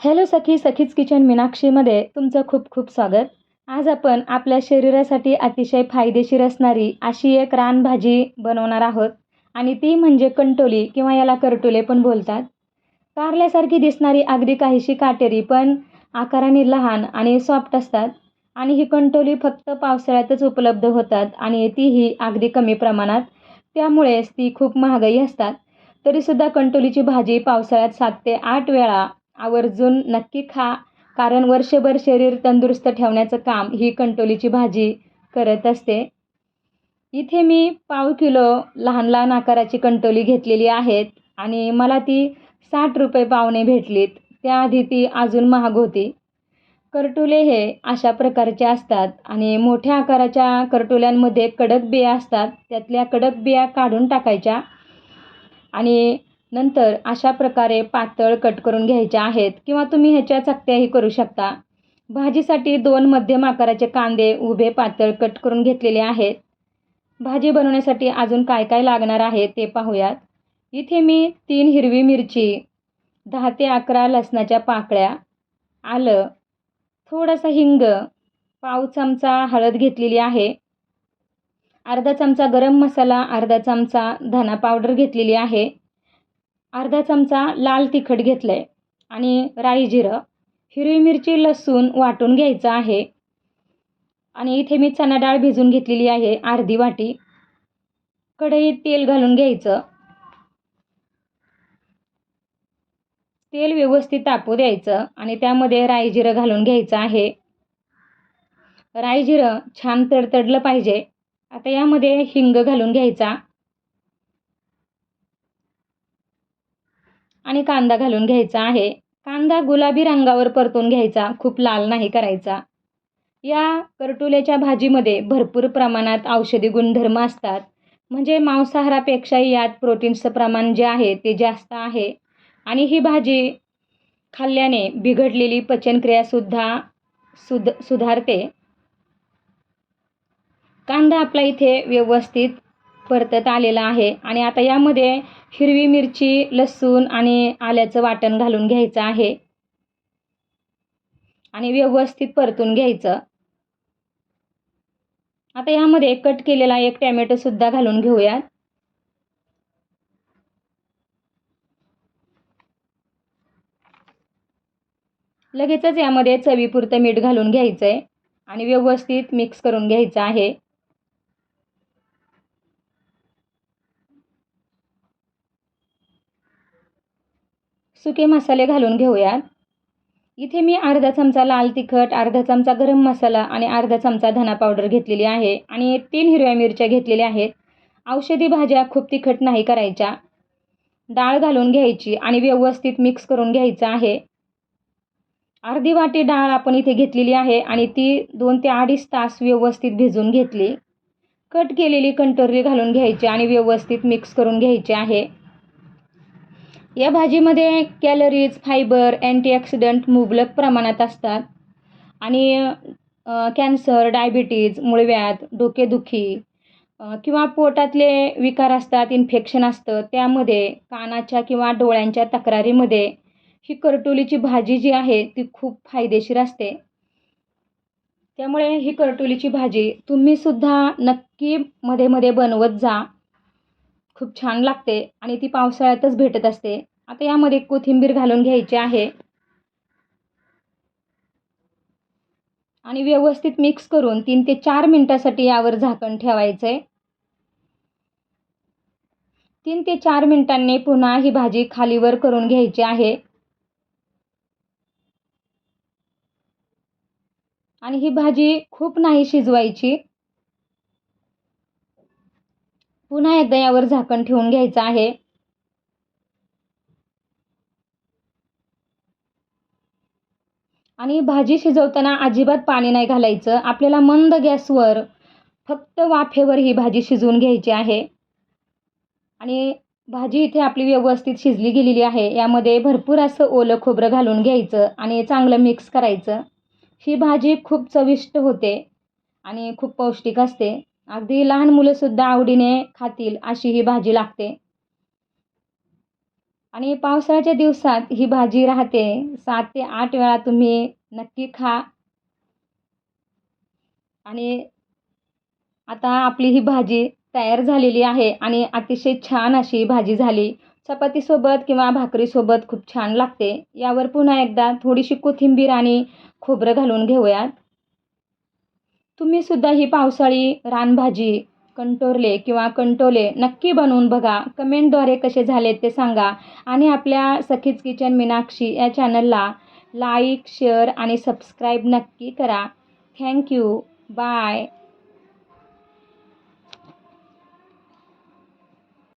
Hello सखी सखीच kitchen मीनाक्षीमध्ये तुमचं खूप खूप स्वागत. आज आपण आपल्या शरीरासाठी अतिशय फायदेशीर असणारी अशी एक रानभाजी बनवणार आहोत. आणि ती म्हणजे कंटोली किंवा याला करटोले पण बोलतात. कारल्यासारखी दिसणारी अगदी काहीशी काटेरी पण आकाराने लहान आणि सॉफ्ट असतात. आणि ही कंटोली फक्त पावसाळ्यातच उपलब्ध होतात आणि तीही अगदी कमी प्रमाणात. त्यामुळेच ती खूप महागाई असतात. तरीसुद्धा कंटोलीची भाजी पावसाळ्यात सात ते आठ वेळा आवर्जून नक्की खा कारण वर्षभर शरीर तंदुरुस्त ठेवण्याचं काम ही कंटोलीची भाजी करत असते. इथे मी पाव किलो लहान लहान आकाराची कंटोली घेतलेली आहेत आणि मला ती साठ रुपये पावणे भेटलीत. त्याआधी ती अजून महाग होती. करटुले हे अशा प्रकारचे असतात आणि मोठ्या आकाराच्या करटुल्यांमध्ये कडक बिया असतात. त्यातल्या कडक बिया काढून टाकायच्या आणि नंतर अशा प्रकारे पातळ कट करून घ्यायच्या आहेत किंवा तुम्ही ह्याच्या चकत्याही करू शकता. भाजीसाठी दोन मध्यम आकाराचे कांदे उभे पातळ कट करून घेतलेले आहेत. भाजी बनवण्यासाठी अजून काय काय लागणार आहे ते पाहूयात. इथे मी तीन हिरवी मिरची दहा ते अकरा लसणाच्या पाकळ्या आलं थोडासा हिंग पाव चमचा हळद घेतलेली आहे अर्धा चमचा गरम मसाला अर्धा चमचा धना पावडर घेतलेली आहे अर्धा चमचा लाल तिखट घेतलं आहे आणि राई जिरं हिरवी मिरची लसूण वाटून घ्यायचं आहे. आणि इथे मी चणा डाळ भिजून घेतलेली आहे अर्धी वाटी. कढईत तेल घालून घ्यायचं. तेल व्यवस्थित तापू द्यायचं आणि त्यामध्ये राई जिरं घालून घ्यायचं आहे. राई जिरं छान तडतडलं पाहिजे. आता यामध्ये हिंग घालून घ्यायचा. आणि कांदा घालून घ्यायचा आहे. कांदा गुलाबी रंगावर परतून घ्यायचा खूप लाल नाही करायचा. या करटुल्याच्या भाजीमध्ये भरपूर प्रमाणात औषधी गुणधर्म असतात. म्हणजे मांसाहारापेक्षाही यात प्रोटीन्सचं प्रमाण जे आहे ते जास्त आहे. आणि ही भाजी खाल्ल्याने बिघडलेली पचनक्रियासुद्धा सुध सुधारते. कांदा आपला इथे व्यवस्थित परतत आलेला आहे. आणि आता यामध्ये हिरवी मिरची लसूण आणि आल्याचं वाटण घालून घ्यायचं आहे. आणि व्यवस्थित परतून घ्यायचं. आता यामध्ये कट केलेला एक टॅमॅटोसुद्धा घालून घेऊयात. लगेचच यामध्ये चवीपुरतं मीठ घालून घ्यायचं आहे आणि व्यवस्थित मिक्स करून घ्यायचं आहे. सुके मसाले घालून घेऊयात. इथे मी अर्धा चमचा लाल तिखट अर्धा चमचा गरम मसाला आणि अर्धा चमचा धना पावडर घेतलेली आहे आणि तीन हिरव्या मिरच्या घेतलेल्या आहेत. औषधी भाज्या खूप तिखट नाही करायच्या. डाळ घालून घ्यायची आणि व्यवस्थित मिक्स करून घ्यायचं आहे. अर्धी वाटी डाळ आपण इथे घेतलेली आहे आणि ती दोन ते अडीच तास व्यवस्थित भिजून घेतली. कट केलेली कंटोरी घालून घ्यायची आणि व्यवस्थित मिक्स करून घ्यायची आहे. या भाजीमध्ये कॅलरीज फायबर अँटीऑक्सिडंट मुबलक प्रमाणात असतात. आणि कॅन्सर डायबिटीज मुळव्याध डोकेदुखी किंवा पोटातले विकार असतात इन्फेक्शन असतं त्यामध्ये कानाच्या किंवा डोळ्यांच्या तक्रारीमध्ये ही करटोलीची भाजी जी आहे ती खूप फायदेशीर असते. त्यामुळे ही करटोलीची भाजी तुम्हीसुद्धा नक्की मध्ये मध्ये बनवत जा. खूप छान लागते आणि ती पावसाळ्यातच भेटत असते. आता यामध्ये कोथिंबीर घालून घ्यायची आहे. आणि व्यवस्थित मिक्स करून तीन ते चार मिनटासाठी यावर झाकण ठेवायचं आहे तीन ते चार मिनिटांनी पुन्हा ही भाजी खालीवर करून घ्यायची आहे. आणि ही भाजी खूप नाही शिजवायची. पुन्हा एकदा यावर झाकण ठेवून घ्यायचं आहे. आणि भाजी शिजवताना अजिबात पाणी नाही घालायचं. आपल्याला मंद गॅसवर फक्त वाफेवर ही भाजी शिजवून घ्यायची आहे. आणि भाजी इथे आपली व्यवस्थित शिजली गेलेली आहे. यामध्ये भरपूर असं ओलं खोबरं घालून घ्यायचं आणि चांगलं मिक्स करायचं. ही भाजी खूप चविष्ट होते आणि खूप पौष्टिक असते. अगदी लहान मुलंसुद्धा आवडीने खातील अशी ही भाजी लागते. आणि पावसाळ्याच्या दिवसात ही भाजी राहते. सात ते आठ वेळा तुम्ही नक्की खा. आणि आता आपली ही भाजी तयार झालेली आहे आणि अतिशय छान अशी भाजी झाली. चपातीसोबत किंवा भाकरीसोबत खूप छान लागते. यावर पुन्हा एकदा थोडीशी कोथिंबीर आणि खोबरं घालून घेऊयात. तुम्ही सुद्धा ही पावसाळी रानभाजी कंटोरले किंवा कंटोले नक्की बनवून बघा. कमेंटद्वारे कसे झाले ते सांगा. आणि आपल्या सखीज किचन मीनाक्षी या चॅनलला लाईक शेअर आणि सबस्क्राईब नक्की करा. Thank you bye.